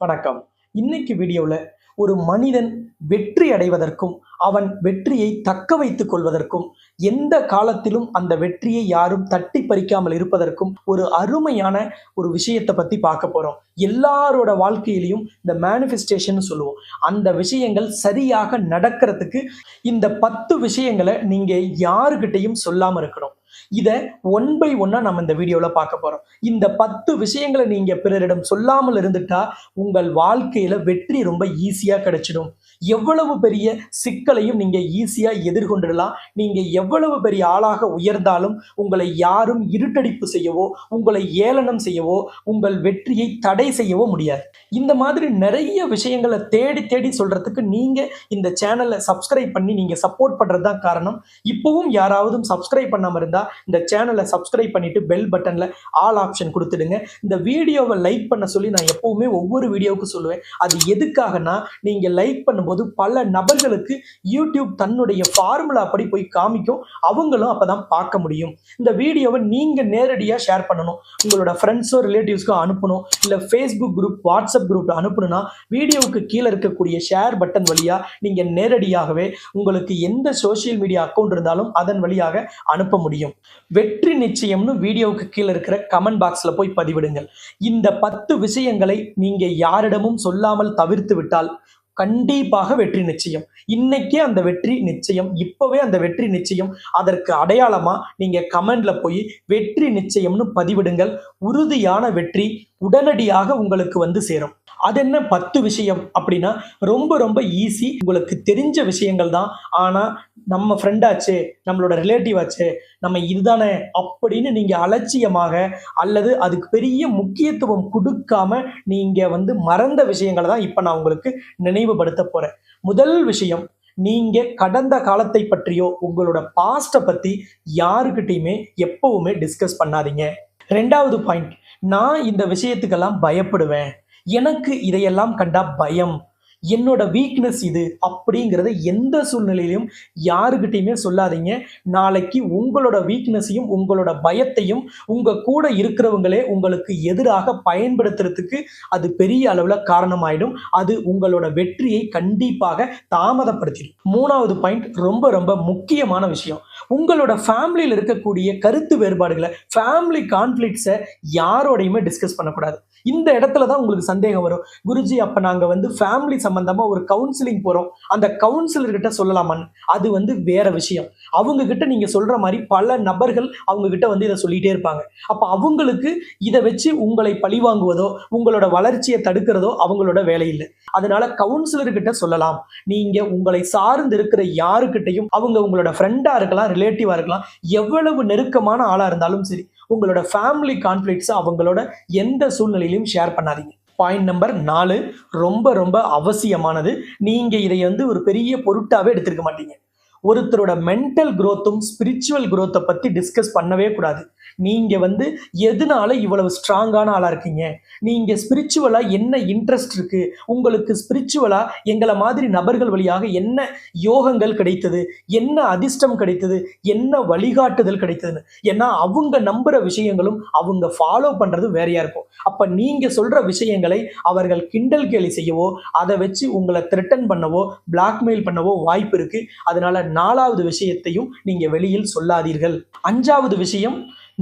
வணக்கம். இன்னைக்கு வீடியோவில் ஒரு மனிதன் வெற்றி அடைவதற்கும் அவன் வெற்றியை தக்க வைத்துக் கொள்வதற்கும் எந்த காலத்திலும் அந்த வெற்றியை யாரும் தட்டி பறிக்காமல் இருப்பதற்கும் ஒரு அருமையான ஒரு விஷயத்தை பற்றி பார்க்க போகிறோம் எல்லாரோட வாழ்க்கையிலையும் இந்த மேனிஃபெஸ்டேஷன் சொல்லுவோம். அந்த விஷயங்கள் சரியாக நடக்கிறதுக்கு இந்த பத்து விஷயங்களை நீங்கள் யாருக்கிட்டையும் சொல்லாமல் இருக்கணும். இதை ஒன் பை ஒன்னா நம்ம இந்த வீடியோவில் பார்க்க போறோம். இந்த பத்து விஷயங்களை நீங்க பிறரிடம் சொல்லாமல் இருந்துட்டா உங்கள் வாழ்க்கையில வெற்றி ரொம்ப ஈஸியா கிடைச்சிடும். எவ்வளவு பெரிய சிக்கலையும் நீங்கள் ஈஸியாக எதிர்கொண்டுடலாம். நீங்கள் எவ்வளவு பெரிய ஆளாக உயர்ந்தாலும் உங்களை யாரும் இருட்டடிப்பு செய்யவோ உங்களை ஏளனம் செய்யவோ உங்கள் வெற்றியை தடை செய்யவோ முடியாது. இந்த மாதிரி நிறைய விஷயங்களை தேடி தேடி சொல்கிறதுக்கு நீங்கள் இந்த சேனலை சப்ஸ்கிரைப் பண்ணி நீங்கள் சப்போர்ட் பண்ணுறது தான் காரணம். இப்போவும் யாராவது சப்ஸ்கிரைப் பண்ணாம இருந்தால் இந்த சேனலை சப்ஸ்கிரைப் பண்ணிவிட்டு பெல் பட்டனில் ஆல் ஆப்ஷன் கொடுத்துடுங்க. இந்த வீடியோவை லைக் பண்ண சொல்லி நான் எப்போவுமே ஒவ்வொரு வீடியோவுக்கு சொல்லுவேன். அது எதுக்காகனா நீங்கள் லைக் பண்ணும்போது பல நபர்களுக்கு யூடியூப் தன்னுடைய ஃபார்முலா படி போய் காமிக்கும். அவங்களும் அப்போதான் பார்க்க முடியும். இந்த வீடியோவை நீங்கள் நேரடியாக ஷேர் பண்ணணும். உங்களோட ஃப்ரெண்ட்ஸோ ரிலேட்டிவ்ஸ்க்கோ அனுப்பணும். இல்லை ஃபேஸ்புக் குரூப் வாட்ஸ்அப் குரூப் அனுப்பணும்னா வீடியோவுக்கு கீழே இருக்கக்கூடிய ஷேர் பட்டன் வழியாக நீங்கள் நேரடியாகவே உங்களுக்கு எந்த சோஷியல் மீடியா அக்கௌண்ட் இருந்தாலும் அதன் வழியாக அனுப்ப முடியும். வெற்றி நிச்சயம்னு வீடியோவுக்கு கீழே இருக்கிற கமெண்ட் பாக்ஸில் போய் பதிவிடுங்கள். இந்த பத்து விஷயங்களை நீங்கள் யாரிடமும் சொல்லாமல் தவிர்த்து விட்டால் கண்டிப்பாக வெற்றி நிச்சயம். இன்னைக்கே அந்த வெற்றி நிச்சயம் இப்பவே அந்த வெற்றி நிச்சயம். அதற்கு அடையாளமா நீங்க கமெண்ட்ல போய் வெற்றி நிச்சயம்னு பதிவிடுங்கள். உறுதியான வெற்றி உடனடியாக உங்களுக்கு வந்து சேரும். அது என்ன பத்து விஷயம் அப்படின்னா ரொம்ப ரொம்ப ஈஸி உங்களுக்கு தெரிஞ்ச விஷயங்கள் தான். ஆனால் நம்ம ஃப்ரெண்டாச்சே நம்மளோட ரிலேட்டிவ் ஆச்சு நம்ம இதுதானே அப்படின்னு நீங்கள் அலட்சியமாக அல்லது அதுக்கு பெரிய முக்கியத்துவம் கொடுக்காம நீங்கள் வந்து மறந்த விஷயங்களை தான் இப்போ நான் உங்களுக்கு நினைவுபடுத்த போகிறேன் முதல் விஷயம் நீங்க கடந்த காலத்தை பற்றியோ உங்களோட பாஸ்ட்டை பத்தி யாருக்கிட்டையுமே எப்பவுமே டிஸ்கஸ் பண்ணாதீங்க. ரெண்டாவது பாயிண்ட் நான் இந்த விஷயத்துக்கெல்லாம் பயப்படுவேன். எனக்கு இதையெல்லாம் கண்டா பயம். என்னோட வீக்னஸ் இது அப்படிங்கிறத எந்த சூழ்நிலையிலும் யாருக்கிட்டையுமே சொல்லாதீங்க. நாளைக்கு உங்களோட வீக்னஸையும் உங்களோட பயத்தையும் உங்க கூட இருக்கிறவங்களே உங்களுக்கு எதிராக பயன்படுத்துறதுக்கு அது பெரிய அளவில் காரணமாயிடும். அது உங்களோட வெற்றியை கண்டிப்பாக தாமதப்படுத்திடும். மூணாவது பாயிண்ட் ரொம்ப ரொம்ப முக்கியமான விஷயம். உங்களோட ஃபேமிலியில் இருக்கக்கூடிய கருத்து வேறுபாடுகளை ஃபேமிலி கான்ஃப்ளிக்ஸை யாரோடையுமே டிஸ்கஸ் பண்ணக்கூடாது. இந்த இடத்துல தான் உங்களுக்கு சந்தேகம் வரும். குருஜி அப்போ நாங்கள் வந்து ஃபேமிலி சம்மந்தமாக ஒரு கவுன்சிலிங் போகிறோம் அந்த கவுன்சிலர்கிட்ட சொல்லலாமான்னு அது வந்து வேற விஷயம். அவங்க கிட்ட நீங்கள் சொல்கிற மாதிரி பல நபர்கள் அவங்க கிட்ட வந்து இதை சொல்லிகிட்டே இருப்பாங்க. அப்போ அவங்களுக்கு இதை வச்சு உங்களை பழிவாங்குவதோ உங்களோட வளர்ச்சியை தடுக்கிறதோ அவங்களோட வேலை இல்லை. அதனால கவுன்சிலர்கிட்ட சொல்லலாம். நீங்க உங்களை சார்ந்து இருக்கிற யாருக்கிட்டையும் அவங்க உங்களோட ஃப்ரெண்டா இருக்கலாம் ரிலேட்டிவா இருக்கலாம் எவ்வளவு நெருக்கமான ஆளா இருந்தாலும் சரி உங்களோட ஃபேமிலி கான்ஃப்ளிக்ஸை அவங்களோட எந்த சூழ்நிலையிலையும் ஷேர் பண்ணாதீங்க. பாயிண்ட் நம்பர் நாலு ரொம்ப ரொம்ப அவசியமானது. நீங்கள் இதை வந்து ஒரு பெரிய பொருட்டாகவே எடுத்துருக்க மாட்டீங்க. ஒருத்தரோட மென்டல் குரோத்தும் ஸ்பிரிச்சுவல் குரோத்தை பற்றி டிஸ்கஸ் பண்ணவே கூடாது. நீங்கள் வந்து எதனால இவ்வளவு ஸ்ட்ராங்கான ஆளாக இருக்கீங்க? நீங்கள் ஸ்பிரிச்சுவலாக என்ன இன்ட்ரெஸ்ட் இருக்குது உங்களுக்கு ஸ்பிரிச்சுவலாக எங்களை மாதிரி நபர்கள் வழியாக என்ன யோகங்கள் கிடைத்தது? என்ன அதிர்ஷ்டம் கிடைத்தது? என்ன வழிகாட்டுதல் கிடைத்ததுன்னு? ஏன்னா அவங்க நம்புகிற விஷயங்களும் அவங்க ஃபாலோ பண்ணுறது வேறையாக இருக்கும். அப்போ நீங்கள் சொல்கிற விஷயங்களை அவர்கள் கிண்டல் கேலி செய்யவோ அதை வச்சு உங்களை த்ரெட்டன் பண்ணவோ பிளாக்மெயில் பண்ணவோ வாய்ப்பு இருக்குது அதனால் நாலாவது விஷயத்தையும் நீங்க வெளியில் சொல்லாதீர்கள். அஞ்சாவது விஷயம்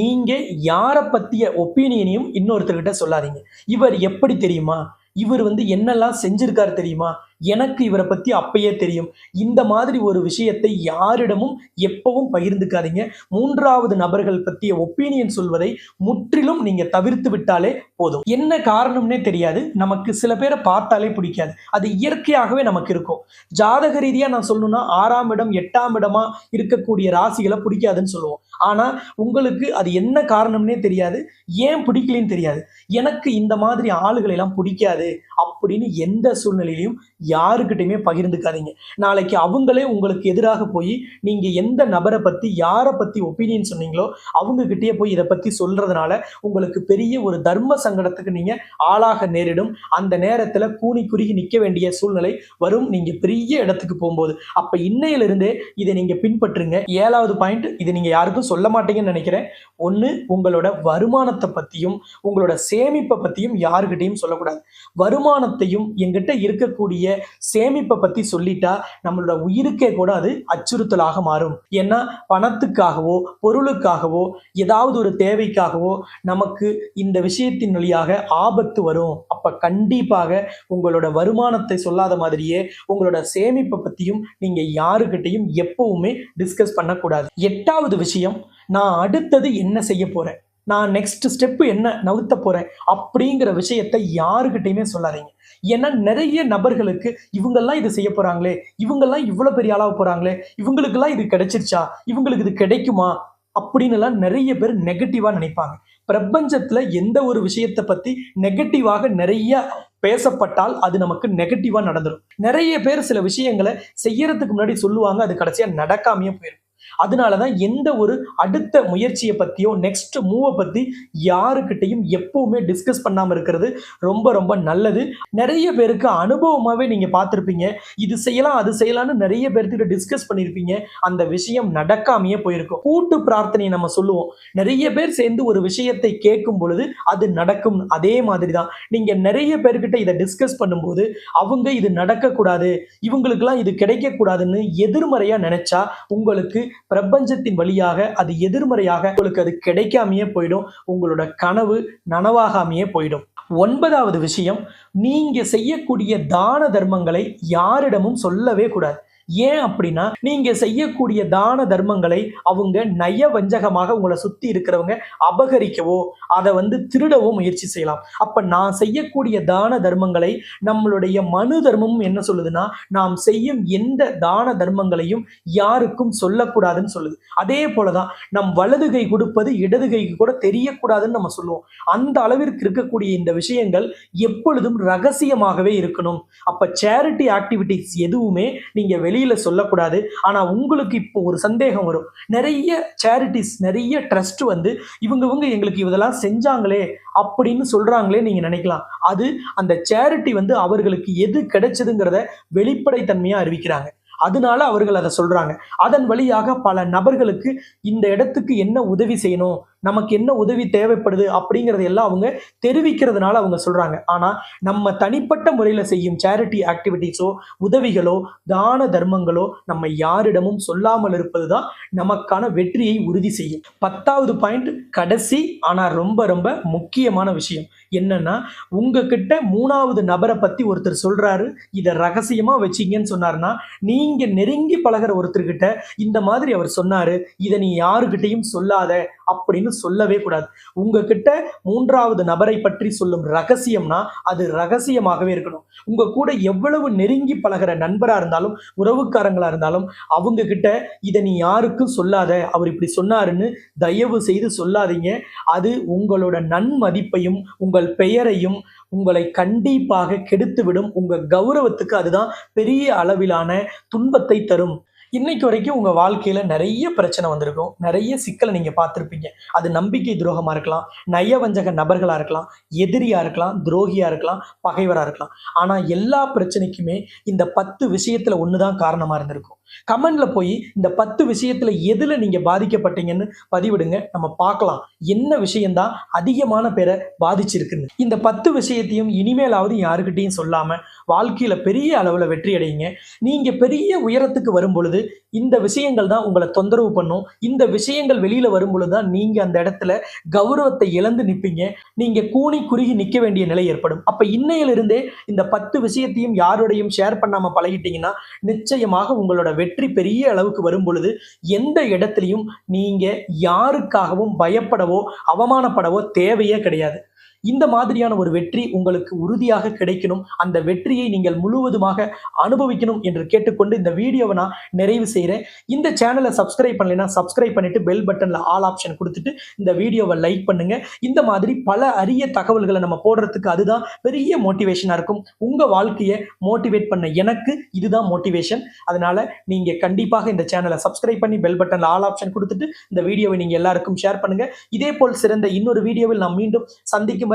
நீங்க யாரை பத்திய ஒப்பீனியனையும் இன்னொருத்தர்கிட்ட சொல்லாதீங்க. இவர் எப்படி தெரியுமா? இவர் வந்து என்னெல்லாம் செஞ்சிருக்காரு தெரியுமா? எனக்கு இவரை பத்தி அப்பயே தெரியும். இந்த மாதிரி ஒரு விஷயத்தை யாரிடமும் எப்பவும் பகிர்ந்துக்காதீங்க. மூன்றாவது நபர்கள் பற்றிய ஒப்பீனியன் சொல்வதை முற்றிலும் நீங்க தவிர்த்து விட்டாலே போதும். என்ன காரணம்னே தெரியாது. நமக்கு சில பேரை பார்த்தாலே பிடிக்காது. அது இயற்கையாகவே நமக்கு இருக்கும். ஜாதக ரீதியா நான் சொல்லணும்னா ஆறாம் இடம் எட்டாம் இடமா இருக்கக்கூடிய ராசிகளை பிடிக்காதுன்னு சொல்லுவோம். ஆனா உங்களுக்கு அது என்ன காரணம்னே தெரியாது. ஏன் பிடிக்கலன்னு தெரியாது. எனக்கு இந்த மாதிரி ஆளுகளை எல்லாம் பிடிக்காது அப்படின்னு எந்த சூழ்நிலையிலும் யாருக்கிட்டையுமே பகிர்ந்துக்காதீங்க. நாளைக்கு அவங்களே உங்களுக்கு எதிராக போய் நீங்கள் எந்த நபரை பற்றி யாரை பற்றி ஒப்பீனியன் சொன்னீங்களோ அவங்கக்கிட்டேயே போய் இதை பற்றி சொல்கிறதுனால உங்களுக்கு பெரிய ஒரு தர்ம சங்கடத்துக்கு நீங்கள் ஆளாக நேரிடும். அந்த நேரத்தில் கூனி குறுகி நிற்க வேண்டிய சூழ்நிலை வரும். நீங்கள் பெரிய இடத்துக்கு போகும்போது. அப்போ இன்னையிலிருந்தே இதை நீங்கள் பின்பற்றுங்க. ஏழாவது பாயிண்ட் இதை நீங்கள் யாருக்கும் சொல்ல மாட்டீங்கன்னு நினைக்கிறேன். ஒன்று உங்களோட வருமானத்தை பற்றியும் உங்களோட சேமிப்பை பற்றியும் யாருக்கிட்டையும் சொல்லக்கூடாது. வருமானத்தையும் எங்கிட்ட இருக்கக்கூடிய சேமிப்பை பற்றி சொல்லிட்டா நம்மளோட உயிருக்கே கூட அது அச்சுறுத்தலாக மாறும். ஏன்னா பணத்துக்காகவோ பொருளுக்காகவோ ஏதாவது ஒரு தேவைக்காகவோ நமக்கு இந்த விஷயத்தின் வழியாக ஆபத்து வரும். அப்போ கண்டிப்பாக உங்களோட வருமானத்தை சொல்லாத மாதிரியே உங்களோட சேமிப்பை பற்றியும் நீங்கள் யாருக்கிட்டையும் எப்பவுமே டிஸ்கஸ் பண்ணக்கூடாது. எட்டாவது விஷயம் நான் அடுத்தது என்ன செய்ய போகிறேன் நான் நெக்ஸ்ட் ஸ்டெப்பு என்ன நவுத்த போகிறேன் அப்படிங்கிற விஷயத்தை யாருக்கிட்டையுமே சொல்லாதீங்க. ஏன்னா நிறைய நபர்களுக்கு இவங்கெல்லாம் இது செய்ய போகிறாங்களே இவங்கெல்லாம் இவ்வளோ பெரிய ஆளாக போகிறாங்களே இவங்களுக்கெல்லாம் இது கிடைச்சிருச்சா இவங்களுக்கு இது கிடைக்குமா அப்படின்னுலாம் நிறைய பேர் நெகட்டிவாக நினைப்பாங்க. பிரபஞ்சத்தில் எந்த ஒரு விஷயத்தை பற்றி நெகட்டிவாக நிறைய பேசப்பட்டால் அது நமக்கு நெகட்டிவாக நடந்துடும் நிறைய பேர் சில விஷயங்களை செய்யறதுக்கு முன்னாடி சொல்லுவாங்க அது கடைசியாக நடக்காமையே போயிடும் அதனால தான் எந்த ஒரு அடுத்த முயற்சியை பற்றியோ நெக்ஸ்ட் மூவை பற்றி யாருக்கிட்டையும் எப்பவுமே டிஸ்கஸ் பண்ணாமல் இருக்கிறது ரொம்ப ரொம்ப நல்லது. நிறைய பேருக்கு அனுபவமாகவே நீங்கள் பார்த்துருப்பீங்க. இது செய்யலாம் அது செய்யலாம்னு நிறைய பேர்த்துக்கிட்ட டிஸ்கஸ் பண்ணியிருப்பீங்க அந்த விஷயம் நடக்காமையே போயிருக்கும். கூட்டு பிரார்த்தனை நம்ம சொல்லுவோம். நிறைய பேர் சேர்ந்து ஒரு விஷயத்தை கேட்கும் பொழுது அது நடக்கும். அதே மாதிரி தான் நீங்கள் நிறைய பேர்கிட்ட இதை டிஸ்கஸ் பண்ணும்போது அவங்க இது நடக்கக்கூடாது இவங்களுக்கெல்லாம் இது கிடைக்கக்கூடாதுன்னு எதிர்மறையாக நினைச்சா உங்களுக்கு பிரபஞ்சத்தின் வழியாக அது எதிர்மறையாக உங்களுக்கு அது கிடைக்காமையே போயிடும். உங்களோட கனவு நனவாகாமையே போயிடும். ஒன்பதாவது விஷயம் நீங்க செய்யக்கூடிய தான தர்மங்களை யாரிடமும் சொல்லவே கூடாது. ஏன் அப்படின்னா நீங்க செய்யக்கூடிய தான தர்மங்களை அவங்க நய வஞ்சகமாக உங்களை சுத்தி இருக்கிறவங்க அபகரிக்கவோ அதை வந்து திருடவோ முயற்சி செய்யலாம். அப்ப நான் செய்யக்கூடிய தான தர்மங்களை நம்மளுடைய மனு தர்மமும் என்ன சொல்லுதுன்னா நாம் செய்யும் எந்த தான தர்மங்களையும் யாருக்கும் சொல்லக்கூடாதுன்னு சொல்லுது. அதே போலதான் நம் வலது கை கொடுப்பது இடது கைக்கு கூட தெரியக்கூடாதுன்னு நம்ம சொல்லுவோம். அந்த அளவிற்கு இருக்கக்கூடிய இந்த விஷயங்கள் எப்பொழுதும் ரகசியமாகவே இருக்கணும். அப்ப சேரிட்டி ஆக்டிவிட்டிஸ் எதுவுமே நீங்க வெளியில சொல்லக்கூடாது. ஆனா உங்களுக்கு இப்போ ஒரு சந்தேகம் வரும். நிறைய சேரிட்டிஸ் நிறைய ட்ரஸ்ட் வந்து இவங்க இவங்க எங்களுக்கு இதெல்லாம் செஞ்சாங்களே அப்படின்னு சொல்றாங்களே நீங்க நினைக்கலாம். அது அந்த சேரிட்டி வந்து அவர்களுக்கு எது கிடைச்சதுங்கிறத வெளிப்படைத்தன்மையா அறிவிக்கிறாங்க. அதனால அவர்கள் அதை சொல்றாங்க. அதன் வழியாக பல நபர்களுக்கு இந்த இடத்துக்கு என்ன உதவி செய்யணும் நமக்கு என்ன உதவி தேவைப்படுது அப்படிங்கறது எல்லாம் அவங்க தெரிவிக்கிறதுனால அவங்க சொல்றாங்க. ஆனா நம்ம தனிப்பட்ட முறையில செய்யும் சேரிட்டி ஆக்டிவிட்டிஸோ உதவிகளோ தான தர்மங்களோ நம்ம யாரிடமும் சொல்லாமல் இருப்பது தான் நமக்கான வெற்றியை உறுதி செய்யும். பத்தாவது பாயிண்ட் கடைசி ஆனா ரொம்ப ரொம்ப முக்கியமான விஷயம். என்னன்னா உங்ககிட்ட மூணாவது நபரை பத்தி ஒருத்தர் சொல்றாரு இதை ரகசியமா வச்சீங்கன்னு சொன்னாருன்னா நீங்க நெருங்கி பழகுற ஒருத்தர்கிட்ட இந்த மாதிரி அவர் சொன்னாரு இதை நீ யாருக்கிட்டையும் சொல்லாத அப்படின்னு சொல்லவே கூடாது. உங்ககிட்ட மூன்றாவது நபரை பற்றி சொல்லும் ரகசியம்னா அது ரகசியமாகவே இருக்கணும். உங்க கூட எவ்வளவு நெருங்கி பழகுற நண்பரா இருந்தாலும் உறவுக்காரங்களா இருந்தாலும் அவங்க கிட்ட இதை நீ யாருக்கும் சொல்லாத அவர் இப்படி சொன்னாருன்னு தயவு செய்து சொல்லாதீங்க. அது உங்களோட நன்மதிப்பையும் உங்கள் பெயரையும் உங்களை கண்டிப்பாக கெடுத்துவிடும். உங்கள் கௌரவத்துக்கு அதுதான் பெரிய அளவிலான துன்பத்தை தரும். இன்னைக்கு வரைக்கும் உங்க வாழ்க்கையில நிறைய பிரச்சனை வந்திருக்கும். நிறைய சிக்கலை நீங்க பார்த்துருப்பீங்க. அது நம்பிக்கை துரோகமா இருக்கலாம் நயவஞ்சக நபர்களா இருக்கலாம் எதிரியா இருக்கலாம் துரோகியா இருக்கலாம் பகைவரா இருக்கலாம். ஆனா எல்லா பிரச்சனைக்குமே இந்த பத்து விஷயத்துல ஒண்ணுதான் காரணமா இருந்திருக்கும். கமெண்ட்ல போய் இந்த பத்து விஷயத்துல எதுல நீங்க பாதிக்கப்பட்டீங்கன்னு பதிவிடுங்க. நம்ம பார்க்கலாம். என்ன விஷயம்தான் அதிகமான பேரை பாதிச்சிருக்குன்னு. இந்த பத்து விஷயத்தையும் இனிமேலாவது யாருக்கிட்டையும் சொல்லாம வாழ்க்கையில் பெரிய அளவில் வெற்றி அடையுங்க. நீங்கள் பெரிய உயரத்துக்கு வரும் பொழுது இந்த விஷயங்கள் தான் உங்களை தொந்தரவு பண்ணும். இந்த விஷயங்கள் வெளியில் வரும் பொழுது தான் நீங்கள் அந்த இடத்துல கௌரவத்தை இழந்து நிற்பீங்க நீங்கள் கூனி குறுகி நிற்க வேண்டிய நிலை ஏற்படும். அப்போ இன்னையிலிருந்தே இந்த பத்து விஷயத்தையும் யாரோடையும் ஷேர் பண்ணாமல் பழகிட்டீங்கன்னா நிச்சயமாக உங்களோட வெற்றி பெரிய அளவுக்கு வரும் பொழுது எந்த இடத்துலையும் நீங்கள் யாருக்காகவும் பயப்படவோ அவமானப்படவோ தேவையே கிடையாது. இந்த மாதிரியான ஒரு வெற்றி உங்களுக்கு உறுதியாக கிடைக்கணும். அந்த வெற்றியை நீங்கள் முழுவதுமாக அனுபவிக்கணும் என்று கேட்டுக்கொண்டு இந்த வீடியோவை நான் நிறைவு செய்கிறேன் இந்த சேனலை சப்ஸ்கிரைப் பண்ணலைன்னா சப்ஸ்கிரைப் பண்ணிட்டு பெல் பட்டனில் ஆல் ஆப்ஷன் கொடுத்துட்டு இந்த வீடியோவை லைக் பண்ணுங்க. இந்த மாதிரி பல அரிய தகவல்களை நம்ம போடுறதுக்கு அதுதான் பெரிய மோட்டிவேஷனாக இருக்கும். உங்கள் வாழ்க்கையை மோட்டிவேட் பண்ண எனக்கு இதுதான் மோட்டிவேஷன் அதனால நீங்கள் கண்டிப்பாக இந்த சேனலை சப்ஸ்கிரைப் பண்ணி பெல் பட்டனில் ஆல் ஆப்ஷன் கொடுத்துட்டு இந்த வீடியோவை நீங்கள் எல்லாருக்கும் ஷேர் பண்ணுங்க. இதே போல் சிறந்த இன்னொரு வீடியோவில் நாம் மீண்டும் சந்திக்கும்